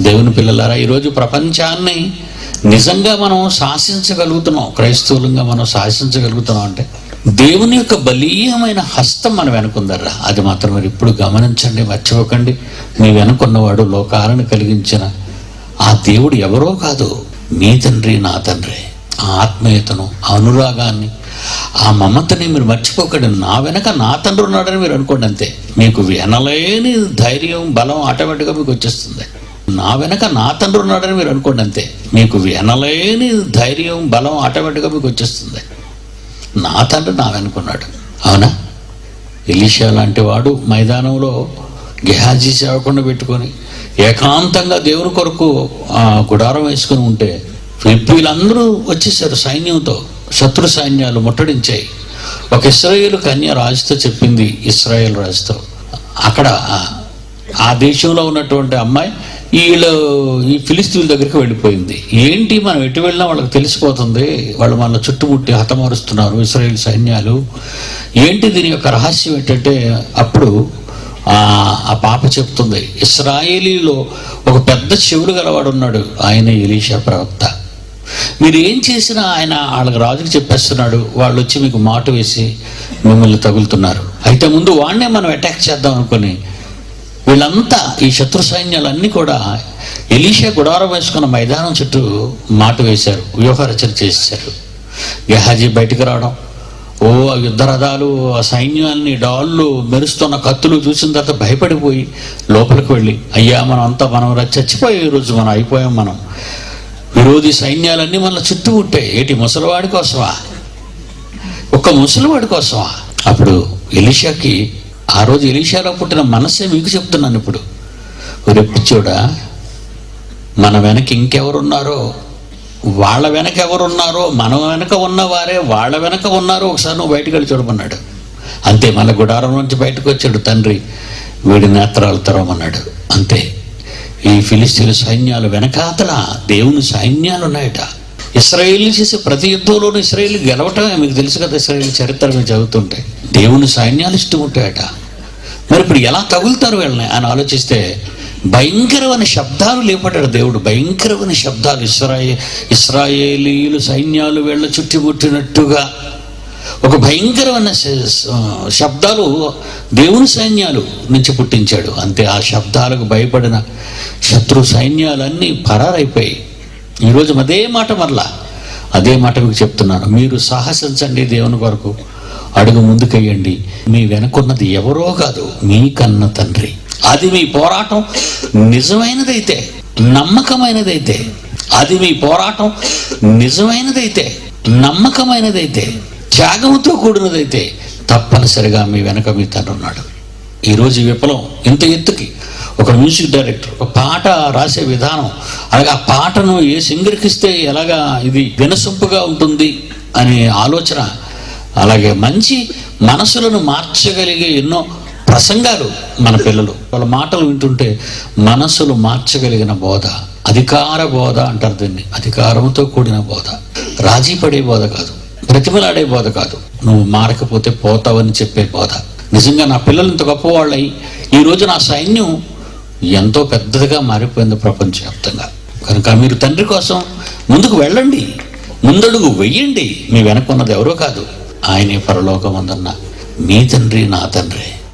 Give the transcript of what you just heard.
దేవుని పిల్లలారా ఈరోజు ప్రపంచాన్ని నిజంగా మనం శాసించగలుగుతున్నాం. క్రైస్తవులంగా మనం శాసించగలుగుతున్నాం అంటే దేవుని యొక్క బలీయమైన హస్తం మన వెనుకుందర్రా. అది మాత్రం మరి ఇప్పుడు గమనించండి మర్చిపోకండి. మీ వెనుకున్నవాడు లోకాలను కలిగించిన ఆ దేవుడు ఎవరో కాదు మీ తండ్రి నా తండ్రి. ఆ ఆత్మీయతను ఆ అనురాగాన్ని ఆ మమతని మీరు మర్చిపోకండి. నా వెనక నా తండ్రి ఉన్నాడని మీరు అనుకోండి అంతే. మీకు వినలేని ధైర్యం బలం ఆటోమేటిక్గా మీకు వచ్చేస్తుంది. నా వెనక నా తండ్రి ఉన్నాడని మీరు అనుకోండి అంతే. మీకు వినలేని ధైర్యం బలం ఆటోమేటిక్గా మీకు వచ్చేస్తుంది. నా తండ్రి నా వెనుకున్నాడు అవునా? ఎలీషా లాంటి వాడు మైదానంలో గెహాజీ సేవకుండా పెట్టుకొని ఏకాంతంగా దేవుని కొరకు గుడారం వేసుకుని ఉంటే వీళ్ళందరూ వచ్చేసారు సైన్యంతో. శత్రు సైన్యాలు ముట్టడించాయి. ఒక ఇస్రాయేల్ కన్య రాజుతో చెప్పింది ఇస్రాయేల్ రాజుతో. అక్కడ ఆ దేశంలో ఉన్నటువంటి అమ్మాయి వీళ్ళు ఈ ఫిలిస్తీన్ దగ్గరికి వెళ్ళిపోయింది. ఏంటి మనం ఎటు వెళ్ళినా వాళ్ళకి తెలిసిపోతుంది వాళ్ళు మన చుట్టుముట్టి హతమారుస్తున్నారు ఇస్రాయేల్ సైన్యాలు. ఏంటి దీని యొక్క రహస్యం ఏంటంటే అప్పుడు ఆ ఆ పాప చెప్తుంది ఇస్రాయేలీలో ఒక పెద్ద చెవులు గలవాడు ఉన్నాడు ఆయన ఎలీషా ప్రవక్త. మీరు ఏం చేసినా ఆయన వాళ్ళకి రాజుకి చెప్పేస్తున్నాడు వాళ్ళు వచ్చి మీకు మాట వేసి మిమ్మల్ని తగులుతున్నారు. అయితే ముందు వాడినే మనం అటాక్ చేద్దాం అనుకుని వీళ్ళంతా ఈ శత్రు సైన్యాలన్నీ కూడా ఎలీషా గుడారం వేసుకున్న మైదానం చుట్టూ మాట వేశారు వ్యూహరచన చేశారు. గెహాజీ బయటికి రావడం. ఓ ఆ యుద్ధ రథాలు ఆ సైన్యాన్ని డాళ్ళు మెరుస్తున్న కత్తులు చూసిన తర్వాత భయపడిపోయి లోపలికి వెళ్ళి అయ్యా మనం అంతా మనం చచ్చిపోయే రోజు ఈరోజు మనం అయిపోయాం మనం. విరోధి సైన్యాలన్నీ మన చుట్టూ ఉంటాయి ఏటి ముసలివాడి కోసమా? ఒక్క ముసలివాడి కోసమా? అప్పుడు ఎలిషాకి ఆ రోజు ఎలీషాలో పుట్టిన మనసే మీకు చెప్తున్నాను ఇప్పుడు. చూడా మన వెనక ఇంకెవరున్నారో వాళ్ళ వెనక ఎవరున్నారో మన వెనక ఉన్నవారే వాళ్ళ వెనక ఉన్నారో ఒకసారి నువ్వు బయటకు వెళ్ళి చూడమన్నాడు. అంతే మన గుడారం నుంచి బయటకు వచ్చాడు తండ్రి వీడి నేత్రాలు తెరవమన్నాడు. అంతే ఈ ఫిలిస్తీన్ సైన్యాలు వెనకాతల దేవుని సైన్యాలు ఉన్నాయట. ఇస్రాయేల్ చేసే ప్రతి యుద్ధంలోనూ ఇస్రాయేల్ గెలవటమే మీకు తెలుసు కదా ఇస్రాయేల్ చరిత్ర మీరు చదువుతుంటే దేవుని సైన్యాలు ఇష్టం ఉంటాయట. మరి ఇప్పుడు ఎలా తగులుతారు వీళ్ళని అని ఆలోచిస్తే భయంకరమైన శబ్దాలు లేపడ్డాడు దేవుడు. భయంకరమైన శబ్దాలు. ఇస్రాయే ఇస్రాయేలీలు సైన్యాలు వీళ్ళ చుట్టుముట్టినట్టుగా ఒక భయంకరమైన శబ్దాలు దేవుని సైన్యాలు నుంచి పుట్టించాడు. అంతే ఆ శబ్దాలకు భయపడిన శత్రు సైన్యాలన్నీ పరారైపోయాయి ఈరోజు అదే మాట మరలా అదే మాట మీకు చెప్తున్నాను. మీరు సాహసించండి దేవుని కొరకు. అడుగు ముందుకేయండి మీ వెనుకున్నది ఎవరో కాదు మీ కన్న తండ్రి. అది మీ పోరాటం నిజమైనదైతే నమ్మకమైనదైతే అది మీ పోరాటం నిజమైనదైతే నమ్మకమైనదైతే త్యాగంతో కూడినదైతే తప్పనిసరిగా మీ వెనక మీ తండ్రి ఉన్నాడు. ఈరోజు విప్లవం ఇంత ఎత్తుకి ఒక మ్యూజిక్ డైరెక్టర్ ఒక పాట రాసే విధానం అలాగే ఆ పాటను ఏ సింగర్కిస్తే ఎలాగా ఇది వినసొంపుగా ఉంటుంది అనే ఆలోచన అలాగే మంచి మనసులను మార్చగలిగే ఎన్నో ప్రసంగాలు మన పిల్లలు. వాళ్ళ మాటలు వింటుంటే మనసులు మార్చగలిగిన బోధ అధికార బోధ అంటారు దీన్ని. అధికారంతో కూడిన బోధ. రాజీ పడే బోధ కాదు ప్రతిమలాడే బోధ కాదు. నువ్వు మారకపోతే పోతావని చెప్పే బోధ. నిజంగా నా పిల్లలు ఇంత గొప్పవాళ్ళై ఈరోజు నా సైన్యం ఎంతో పెద్దదిగా మారిపోయింది ప్రపంచవ్యాప్తంగా కనుక మీరు తండ్రి కోసం ముందుకు వెళ్ళండి. ముందడుగు వెయ్యండి మీ వెనకున్నది ఎవరో కాదు. ఆయనే పరలోకమందన్న మీ తండ్రి నా తండ్రి.